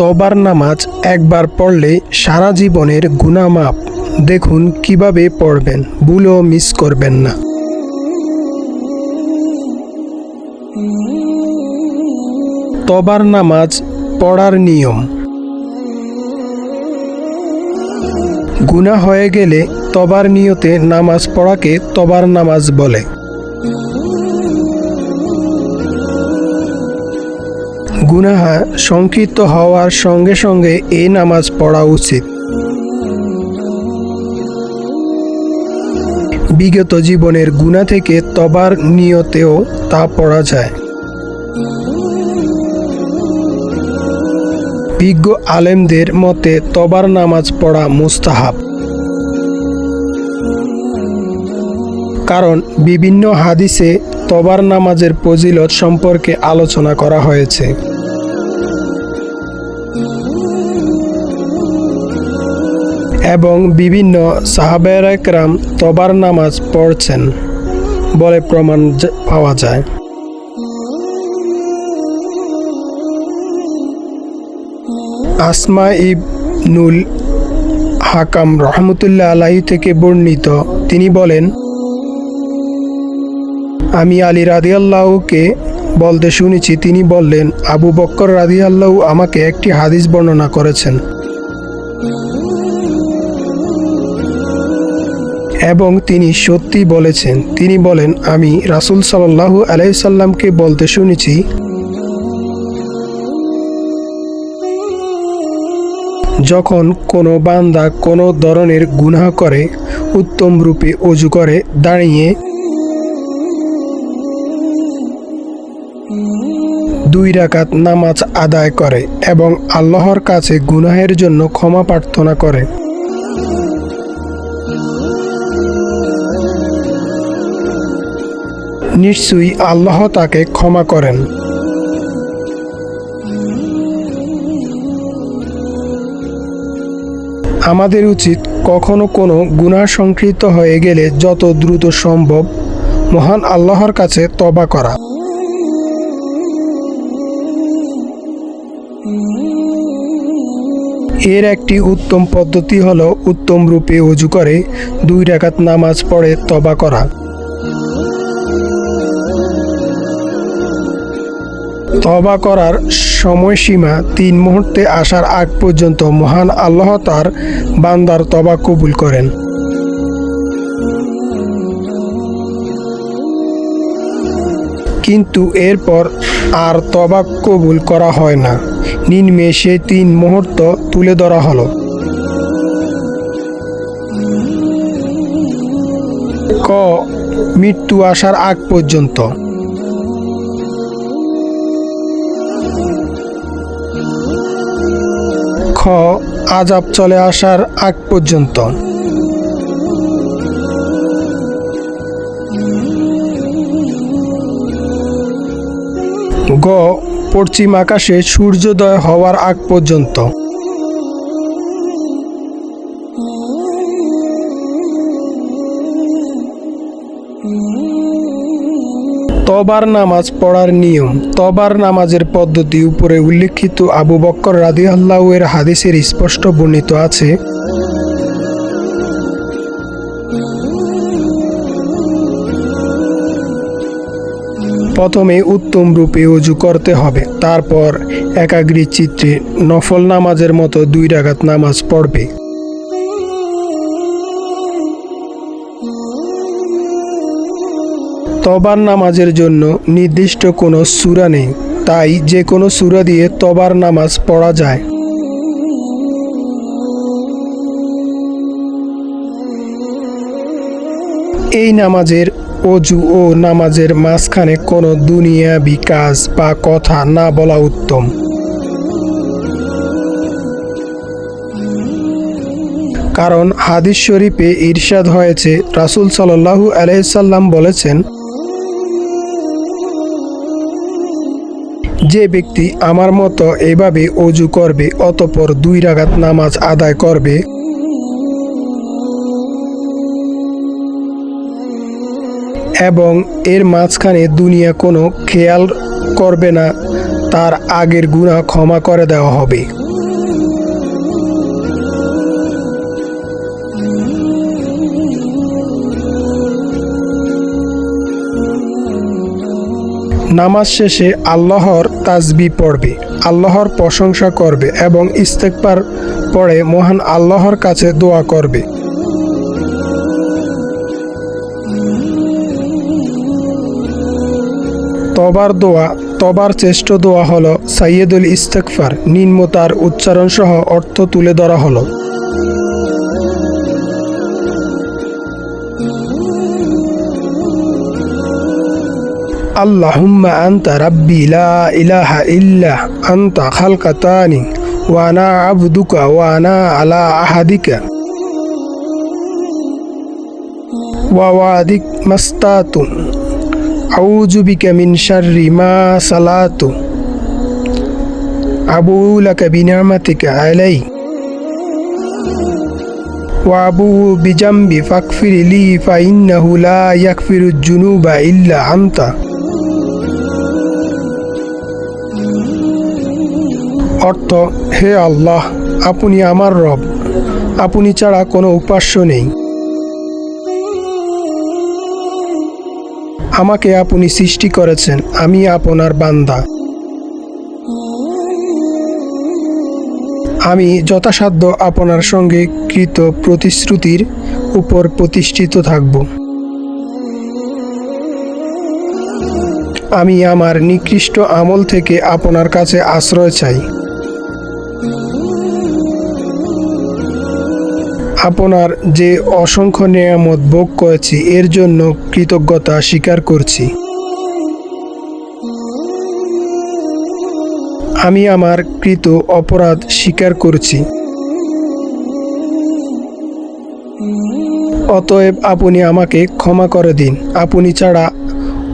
তবার নামাজ একবার পড়লে সারা জীবনের গুনামাপ। দেখুন কীভাবে পড়বেন, ভুলও মিস করবেন না। তবার নামাজ পড়ার নিয়ম। গুনাহ হয়ে গেলে তবার নিয়তে নামাজ পড়াকে তবার নামাজ বলে। গুনাহা সংক্ষিপ্ত হওয়ার সঙ্গে সঙ্গে এই নামাজ পড়া উচিত। বিগত জীবনের গুণা থেকে তবার নিয়তেও তা পড়া যায়। বিজ্ঞ আলেমদের মতে তবার নামাজ পড়া মুস্তাহাব। কারণ বিভিন্ন হাদিসে তবার নামাজের ফজিলত সম্পর্কে আলোচনা করা হয়েছে। এবং বিভিন্ন সাহাবের সাহাবেরাকরাম তবার নামাজ পড়ছেন বলে প্রমাণ পাওয়া যায়। আসমা ইবনুল হাকাম রহমতুল্লাহ আলাহি থেকে বর্ণিত, তিনি বলেন, আমি আলী রাদিয়াল্লাহুকে বলতে শুনেছি। তিনি বললেন, আবু বক্কর রাদিয়াল্লাহু আমাকে একটি হাদিস বর্ণনা করেছেন। এবং তিনি সত্যি বলেছেন। তিনি বলেন, আমি রাসূল সাল্লাল্লাহু আলাইসাল্লামকে বলতে শুনেছি। যখন কোনো বান্দা কোনো ধরনের গুনাহ করে, উত্তম রূপে অজু করে, দাঁড়িয়ে দুই রাকাত নামাজ আদায় করে এবং আল্লাহর কাছে গুনাহের জন্য ক্ষমা প্রার্থনা করে। নিশ্চয়ই আল্লাহ তাকে ক্ষমা করেন। আমাদের উচিত কখনো কোনো গুনাহ সংকৃত হয়ে গেলে যত দ্রুত সম্ভব মহান আল্লাহর কাছে তবা করা। এর একটি উত্তম পদ্ধতি হলো উত্তম রূপে অজু করে, দুই রাকাত নামাজ পড়ে তবা করা। তবা করার সময়সীমা তিন মুহূর্তে আসার আগ পর্যন্ত মহান আল্লাহ তার বান্দার তবা কবুল করেন। কিন্তু এরপর আর তবা কবুল করা হয় না। নিম্নে তিন মুহূর্ত তুলে ধরা হলো। ক, মৃত্যু আসার আগ পর্যন্ত। খ আজাব চলে আসার আগ পর্যন্ত। গ পশ্চিম আকাশে সূর্যোদয় হওয়ার আগ পর্যন্ত। তবার নামাজ পড়ার নিয়ম। তবার নামাজের পদ্ধতি উপরে উল্লেখিত আবু বক্কর রাদি এর হাদিসের স্পষ্ট বর্ণিত আছে। প্রথমে উত্তম রূপে অজু করতে হবে, তারপর একাগ্রী চিত্রে নফল নামাজের মতো দুই রাগাত নামাজ পড়বে। তবার নামাজের জন্য নির্দিষ্ট কোনো সূরা নেই, তাই যে কোনো সূরা দিয়ে তবার নামাজ পড়া যায়। এই নামাজের অজু ও নামাজের মাঝখানে কোনো দুনিয়াবি কাজ বা কথা না বলা উত্তম। কারণ হাদিস শরীফে ইরশাদ হয়েছে, রাসূল সাল্লাল্লাহু আলাইসাল্লাম বলেছেন যে ব্যক্তি আমার মতো এভাবে অজু করবে অতপর দুই রাগাত নামাজ আদায় করবে। এবং এর মাঝখানে দুনিয়া কোনো খেয়াল করবে না, তার আগের গুণা ক্ষমা করে দেওয়া হবে। নামাজ শেষে আল্লাহর তাজবি পড়বে, আল্লাহর প্রশংসা করবে এবং ইস্তেকবার পড়ে মহান আল্লাহর কাছে দোয়া করবে। তবার দোয়া, তবার চেষ্ট দোয়া হলো সাইয়েদুল ইস্তেকফার নিম্ন তার উচ্চারণ সহ অর্থ তুলে ধরা হলো। اللهم أنت ربي لا إله إلا أنت خلقتني وأنا عبدك وأنا على عهدك. ووعدك ما أعوذ بك من شر ما صلات أبو لك بنعمتك علي. وأبو بجنبي فاغفر لي فإنه لا يغفر الذنوب إلا أنت. অর্থ, হে আল্লাহ, আপনি আমার রব। আপনি ছাড়া কোনো উপাস্য নেই। আমাকে আপনি সৃষ্টি করেছেন, আমি আপনার বান্দা। আমি যথাসাধ্য আপনার সঙ্গে কৃত প্রতিশ্রুতির উপর প্রতিষ্ঠিত থাকব। আমি আমার নিকৃষ্ট আমল থেকে আপনার কাছে আশ্রয় চাই। আপনার যে অসংখ্য নিয়ামত ভোগ করেছি, এর জন্য কৃতজ্ঞতা স্বীকার করছি। আমি আমার কৃত অপরাধ স্বীকার করছি। অতএব আপনি আমাকে ক্ষমা করে দিন। আপনি ছাড়া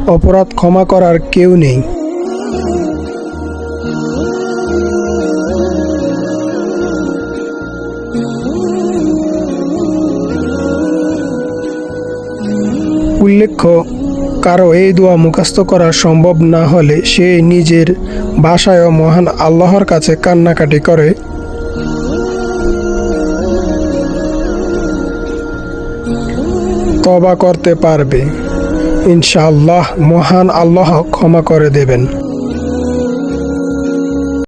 অপরাধ ক্ষমা করার কেউ নেই। উল্লেখ্য, কারও এই দোয়া মুখস্থ করা সম্ভব না হলে সে নিজের ভাষায় মহান আল্লাহর কাছে কান্নাকাটি করে। তবা করতে পারবে। ইনশাআল্লাহ মহান আল্লাহ ক্ষমা করে দেবেন।